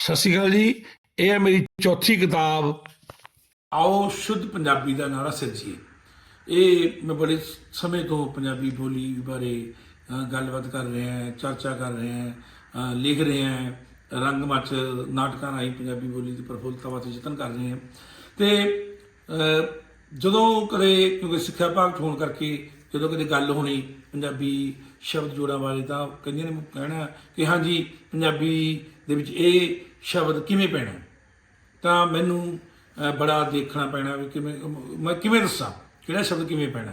ਸਤਿ ਸ਼੍ਰੀ ਅਕਾਲ ਜੀ, ਇਹ ਹੈ ਮੇਰੀ ਚੌਥੀ ਕਿਤਾਬ। ਆਓ ਸ਼ੁੱਧ ਪੰਜਾਬੀ ਦਾ ਨਾਰਾ ਸਿਰਜੀਏ। ਇਹ ਮੈਂ ਬੜੇ ਸਮੇਂ ਤੋਂ ਪੰਜਾਬੀ ਬੋਲੀ ਬਾਰੇ ਗੱਲਬਾਤ ਕਰ ਰਿਹਾ ਹਾਂ, ਚਰਚਾ ਕਰ ਰਿਹਾ ਹਾਂ ਲਿਖ ਰਿਹਾ ਹਾਂ ਰੰਗਮੰਚ ਨਾਟਕਾਂ ਰਾਹੀਂ ਪੰਜਾਬੀ ਬੋਲੀ ਦੀ ਪ੍ਰਫੁੱਲਤਾ ਵਾਸਤੇ ਯਤਨ ਕਰ ਰਹੇ ਹਾਂ। ਤੇ ਜਦੋਂ ਕਦੇ, ਕਿਉਂਕਿ ਸਿੱਖਿਆ ਭਾਗ 'ਚ ਹੋਣ ਕਰਕੇ ਜਦੋਂ ਕਦੇ ਗੱਲ ਹੋਣੀ ਪੰਜਾਬੀ ਸ਼ਬਦ ਜੋੜਾਂ ਬਾਰੇ ਤਾਂ ਕਈਆਂ ਨੇ, ਕਹਿਣਾ ਕਿ ਹਾਂਜੀ, ਪੰਜਾਬੀ ਦੇ ਵਿੱਚ ਇਹ ਸ਼ਬਦ ਕਿਵੇਂ ਪੈਣਾ? ਤਾਂ ਮੈਨੂੰ ਬੜਾ ਦੇਖਣਾ ਪੈਣਾ ਵੀ ਕਿਵੇਂ ਮੈਂ ਕਿਵੇਂ ਦੱਸਾਂ? ਕਿਹੜਾ ਸ਼ਬਦ ਕਿਵੇਂ ਪੈਣਾ?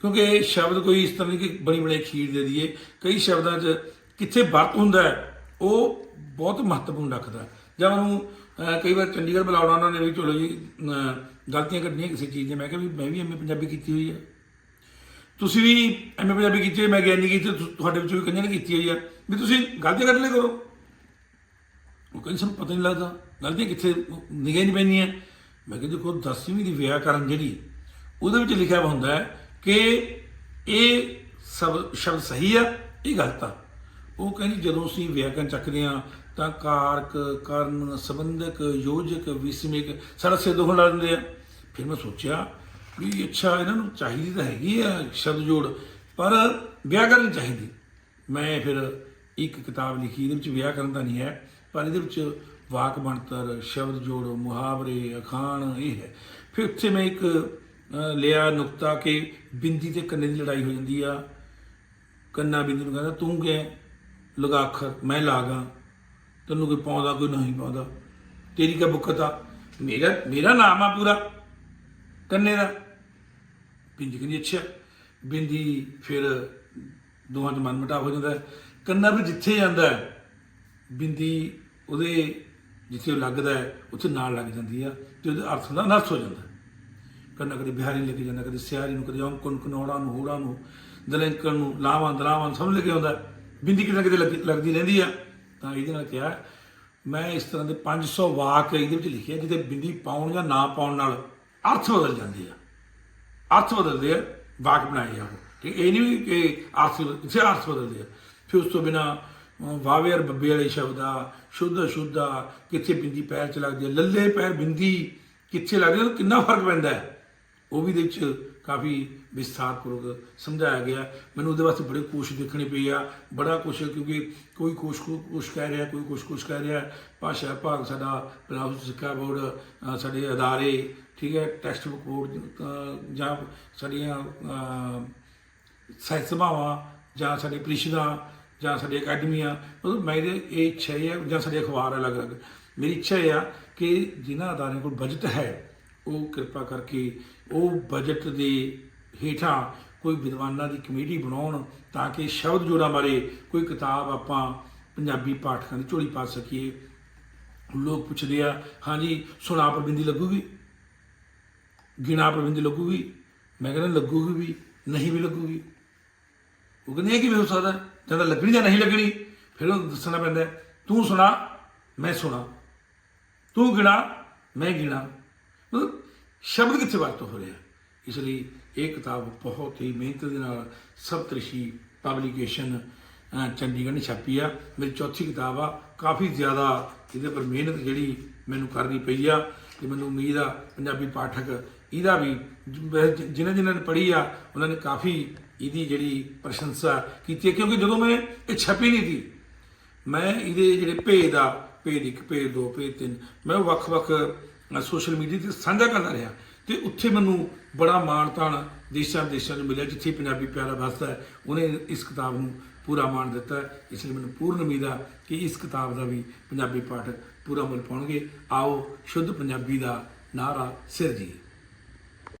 ਕਿਉਂਕਿ ਇਹ ਸ਼ਬਦ ਕੋਈ ਇਸ ਤਰ੍ਹਾਂ ਨਹੀਂ ਕਿ ਬਣੀ ਬਣੀ ਖੀਰ ਦੇ ਦਈਏ। ਕਈ ਸ਼ਬਦਾਂ 'ਚ ਕਿੱਥੇ ਵਰਤ ਹੁੰਦਾ ਉਹ ਬਹੁਤ ਮਹੱਤਵਪੂਰਨ ਰੱਖਦਾ ਜਾਂ ਉਹਨੂੰ ਕਈ ਵਾਰ ਚੰਡੀਗੜ੍ਹ ਬੁਲਾਉਣਾ, ਉਹਨਾਂ ਨੇ ਵੀ ਚਲੋ ਜੀ ਗਲਤੀਆਂ ਕੱਢਣੀਆਂ ਕਿਸੇ ਚੀਜ਼ ਦੀਆਂ। ਮੈਂ ਕਿਹਾ ਵੀ ਮੈਂ ਵੀ ਐਮਏ ਪੰਜਾਬੀ ਕੀਤੀ ਹੋਈ ਹੈ ਤੁਸੀਂ ਵੀ ਐਮਏ ਪੰਜਾਬੀ ਕੀਤੀ ਹੋਈ ਮੈਂ ਗਿਆਨੀ ਕੀਤੀ, ਤੁ- ਤੁਹਾਡੇ ਵਿੱਚੋਂ ਵੀ ਕਈਆਂ ਨੇ ਕੀਤੀ ਹੋਈ ਆ। ਵੀ ਤੁਸੀਂ ਗਲਤੀਆਂ ਕੱਢ ਲਿਆ ਕਰੋ। ਉਹ ਕਹਿੰਦੇ, ਸਾਨੂੰ ਪਤਾ ਨਹੀਂ ਲੱਗਦਾ। ਗਲਤੀਆਂ ਕਿੱਥੇ ਨਿਗਾਹ ਨਹੀਂ ਪੈਂਦੀਆਂ ਮੈਂ ਕਿਹਾ, ਦੇਖੋ 10ਵੀਂ ਦੀ ਵਿਆਕਰਨ ਜਿਹੜੀ, ਉਹਦੇ ਵਿੱਚ ਲਿਖਿਆ ਹੁੰਦਾ ਹੈ ਕਿ ਇਹ ਸਭ ਸ਼ਬਦ ਸਹੀ ਆ, ਇਹ ਗਲਤ ਆ। ਉਹ ਕਹਿੰਦੀ, ਜਦੋਂ ਅਸੀਂ ਵਿਆਕਰਨ ਚੱਕਦੇ ਆ ਤਾਂ ਕਾਰਕ, ਕਰਨ, ਸੰਬੰਧਕ, ਯੋਜਕ, ਵਿਸਮਿਕ ਸਾਰਾ ਸਿੱਧ ਹੋਣ ਲੱਗ ਜਾਂਦੇ ਆ। ਫਿਰ ਮੈਂ ਸੋਚਿਆ ਵੀ ਅੱਛਾ, ਇਹਨਾਂ ਨੂੰ ਚਾਹੀਦੀ ਤਾਂ ਹੈਗੀ ਆ ਸ਼ਬਦ ਜੋੜ, ਪਰ ਵਿਆਕਰਨ ਨਹੀਂ ਚਾਹੀਦੀ। ਮੈਂ ਫਿਰ ਇੱਕ ਕਿਤਾਬ ਲਿਖੀ, ਇਹਦੇ ਵਿੱਚ ਵਿਆਕਰਨ ਤਾਂ ਨਹੀਂ ਹੈ। ਪਰ ਇਹਦੇ ਵਿੱਚ ਵਾਕ ਬਣਤਰ, ਸ਼ਬਦ ਜੋੜ, ਮੁਹਾਵਰੇ, ਅਖਾਣ ਇਹ ਹੈ। ਫਿਰ ਉੱਥੇ ਮੈਂ ਇੱਕ ਲਿਆ ਨੁਕਤਾ ਕਿ ਬਿੰਦੀ ਤੇ ਕੰਨੇ ਦੀ ਲੜਾਈ ਹੋ ਜਾਂਦੀ ਆ। ਕੰਨਾ ਬਿੰਦੀ ਨੂੰ ਕਹਿੰਦਾ, ਤੂੰ ਕਿ ਲਗਾ ਅੱਖਰ? ਮੈਂ ਲਾਗਾ ਤੈਨੂੰ ਕੋਈ ਪਾਉਂਦਾ, ਕੋਈ ਨਹੀਂ ਪਾਉਂਦਾ। ਤੇਰੀ ਕਾ ਬੁੱਕਤ ਆ? ਮੇਰਾ ਮੇਰਾ ਨਾਮ ਆ ਪੂਰਾ। ਕੰਨੇ ਦਾ। ਬਿੰਦੀ ਕਹਿੰਦੀ, ਅੱਛਾ। ਬਿੰਦੀ ਫਿਰ ਦੋਹਾਂ ਚ ਮਨ ਮਟਾਵ ਹੋ ਜਾਂਦਾ ਹੈ। ਕੰਨਾ ਵੀ ਜਿੱਥੇ ਜਾਂਦਾ ਬਿੰਦੀ ਉਹਦੇ ਜਿੱਥੇ ਉਹ ਲੱਗਦਾ ਹੈ, ਉੱਥੇ ਨਾਲ ਲੱਗ ਜਾਂਦੀ ਆ ਤੇ ਉਹਦੇ ਅਰਥ ਦਾ ਨਰਸ ਹੋ ਜਾਂਦਾ। ਕਦੇ ਕੰਨਾ ਕਦੇ ਬਿਹਾਰੀ ਲੈ ਕੇ ਜਾਂਦਾ, ਕਦੇ ਸਿਆਰੀ ਨੂੰ, ਕਦੇ ਔਂਕਣ ਕਨੌੜਾ ਨੂੰ, ਹੋੜਾ ਨੂੰ, ਦਲੈਂਕਣ ਨੂੰ, ਲਾਵਾਂ, ਦਲਾਵਾਂ ਨੂੰ ਸਭ ਲੈ ਕੇ ਆਉਂਦਾ ਬਿੰਦੀ ਕਿਤੇ ਨਾ ਕਿਤੇ ਲੱਗੀ- ਲੱਗਦੀ ਰਹਿੰਦੀ ਆ। ਤਾਂ ਇਹਦੇ ਨਾਲ ਕਿਹਾ, ਮੈਂ ਇਸ ਤਰ੍ਹਾਂ ਦੇ 500 ਵਾਕ ਇਹਦੇ ਵਿੱਚ ਲਿਖੇ ਆ ਜਿਹਦੇ ਬਿੰਦੀ ਪਾਉਣ ਜਾਂ ਨਾ ਪਾਉਣ ਨਾਲ ਅਰਥ ਬਦਲ ਜਾਂਦੇ ਆ। ਅਰਥ ਬਦਲਦੇ ਆ, ਵਾਕ ਬਣਾਏ ਆ ਉਹ। ਕਿ ਇਹ ਨਹੀਂ ਵੀ ਕਿ ਅਰਥ, ਕਿਸੇ ਅਰਥ ਬਦਲਦੇ ਆ। ਫਿਰ ਉਸ ਤੋਂ ਬਿਨਾ ਵਾਵੇ ਔਰ ਬੱਬੇ ਵਾਲੇ ਸ਼ਬਦ ਆ ਸ਼ੁੱਧ ਅਸ਼ੁੱਧ ਆ ਕਿੱਥੇ ਬਿੰਦੀ ਪੈਰ ਚ ਲੱਗਦੀ ਹੈ ਲੱਲੇ ਪੈਰ ਬਿੰਦੀ ਕਿੱਥੇ ਲੱਗਦੀ ਆ ਕਿੰਨਾ ਫ਼ਰਕ ਪੈਂਦਾ ਹੈ? ਉਹ ਵੀ ਦੇ ਵਿੱਚ ਕਾਫੀ ਵਿਸਥਾਰਪੂਰਵਕ ਸਮਝਾਇਆ ਗਿਆ। ਮੈਨੂੰ ਉਹਦੇ ਵਾਸਤੇ ਬੜੇ ਕੋਸ਼ਿਸ਼ ਦੇਖਣੀ ਪਈ ਆ ਬੜਾ ਕੁਛ ਕਿਉਂਕਿ ਕੋਈ ਕੁਛ ਕੁਛ ਕਹਿ ਰਿਹਾ ਕੋਈ ਕੁਛ ਕੁਛ ਕਹਿ ਰਿਹਾ ਭਾਸ਼ਾ ਭਾਗ ਸਾਡਾ ਪੰਜਾਬ ਸਿੱਖਿਆ ਬੋਰਡ ਸਾਡੇ ਅਦਾਰੇ ਠੀਕ ਹੈ ਟੈਕਸਟ ਬੁੱਕ ਬੋਰਡ ਜਾਂ ਸਾਡੀਆਂ ਅ, ਸਾਹਿਤ ਸਭਾਵਾਂ ਜਾਂ ਸਾਡੇ ਪ੍ਰੀਸ਼ਦਾਂ ਜਾਂ ਸਾਡੀ ਆ, ਮਤਲਬ ਮੇਰੇ ਇਹ ਇੱਛਾ ਇਹ ਹੈ ਜਾਂ ਸਾਡੇ ਅਖਬਾਰ ਆ ਅਲੱਗ-ਅਲੱਗ। ਮੇਰੀ ਇੱਛਾ ਇਹ ਆ ਕਿ ਜਿਨ੍ਹਾਂ ਅਦਾਰਿਆਂ ਕੋਲ ਬਜਟ ਹੈ, ਉਹ ਕਿਰਪਾ ਕਰਕੇ ਉਹ ਬਜਟ ਦੇ ਹੇਠਾਂ ਕੋਈ ਵਿਦਵਾਨਾਂ ਦੀ ਕਮੇਟੀ ਬਣਾਉਣ ਤਾਂ ਕਿ ਸ਼ਬਦ ਜੋੜਾਂ ਬਾਰੇ ਕੋਈ ਕਿਤਾਬ ਆਪਾਂ ਪੰਜਾਬੀ ਪਾਠਕਾਂ ਦੀ ਝੋਲੀ ਪਾ ਸਕੀਏ। ਲੋਕ ਪੁੱਛਦੇ ਆ, ਹਾਂਜੀ, ਸੁਣਾ ਪ੍ਰਬੰਧੀ ਲੱਗੂਗੀ? ਗਿਣਾ ਪ੍ਰਬੰਧੀ ਲੱਗੂਗੀ? ਮੈਂ ਕਹਿੰਦਾ, ਲੱਗੂਗੀ ਵੀ, ਨਹੀਂ ਵੀ ਲੱਗੂਗੀ। ਉਹ ਕਹਿੰਦੇ, ਇਹ ਕਿਵੇਂ ਹੋ ਸਕਦਾ? ਜਾਂ ਤਾਂ ਲੱਗਣੀ ਜਾਂ ਨਹੀਂ ਲੱਗਣੀ, ਫਿਰ ਉਹ ਦੱਸਣਾ ਪੈਂਦਾ ਤੂੰ ਸੁਣਾ, ਮੈਂ ਸੁਣਾ। ਤੂੰ ਗਿਣਾ, ਮੈਂ ਗਿਣਾ। ਮਤਲਬ ਸ਼ਬਦ ਕਿੱਥੇ ਵਰਤ ਹੋ ਰਿਹਾ? ਇਸ ਲਈ ਇਹ ਕਿਤਾਬ ਬਹੁਤ ਹੀ ਮਿਹਨਤ ਦੇ ਨਾਲ ਸਪਤਰਿਸ਼ੀ ਪਬਲੀਕੇਸ਼ਨ ਚੰਡੀਗੜ੍ਹ ਨੇ ਛਾਪੀ ਆ। ਮੇਰੀ ਚੌਥੀ ਕਿਤਾਬ ਆ। ਕਾਫੀ ਜ਼ਿਆਦਾ ਇਹਦੇ ਪਰ ਮਿਹਨਤ ਜਿਹੜੀ ਮੈਨੂੰ ਕਰਨੀ ਪਈ ਆ ਤੇ ਮੈਨੂੰ ਉਮੀਦ ਆ ਪੰਜਾਬੀ ਪਾਠਕ ਇਹਦਾ ਵੀ ਜਿਨ੍ਹਾਂ ਜਿਨ੍ਹਾਂ ਨੇ ਪੜ੍ਹੀ ਆ, ਉਹਨਾਂ ਨੇ ਕਾਫੀ ਇਹਦੀ ਜਿਹੜੀ ਪ੍ਰਸ਼ੰਸਾ ਕੀਤੀ ਹੈ, ਕਿਉਂਕਿ ਜਦੋਂ ਮੈਂ ਇਹ ਛਪੀ ਨਹੀਂ ਸੀ, ਮੈਂ ਇਹਦੇ ਜਿਹੜੇ ਭੇਦ ਦਾ ਭੇਦ ਇੱਕ, ਭੇਦ ਦੋ ਭੇਜ ਤਿੰਨ, ਮੈਂ ਉਹ ਵੱਖ-ਵੱਖ ਸੋਸ਼ਲ ਮੀਡੀਆ ਤੇ ਸਾਂਝਾ ਕਰਦਾ ਰਿਹਾ। ਤੇ ਉੱਥੇ ਮੈਨੂੰ ਬੜਾ ਮਾਣ ਤਾਣ ਦੇਸ਼ਾਂ ਦੇਸ਼ਾਂ ਨੂੰ ਮਿਲਿਆ, ਜਿੱਥੇ ਪੰਜਾਬੀ ਪਿਆਰਾ ਵਸਦਾ ਹੈ, ਉਹਨੇ ਇਸ ਕਿਤਾਬ ਨੂੰ ਪੂਰਾ ਮਾਣ ਦਿੱਤਾ। ਇਸ ਲਈ ਮੈਨੂੰ ਪੂਰਨ ਉਮੀਦ ਆ ਕਿ ਇਸ ਕਿਤਾਬ ਦਾ ਵੀ ਪੰਜਾਬੀ ਪਾਠ ਪੂਰਾ ਮੁੱਲ ਪਾਉਣਗੇ। ਆਓ, ਸ਼ੁੱਧ ਪੰਜਾਬੀ ਦਾ ਨਾਰਾ ਸਿਰਜੀਏ।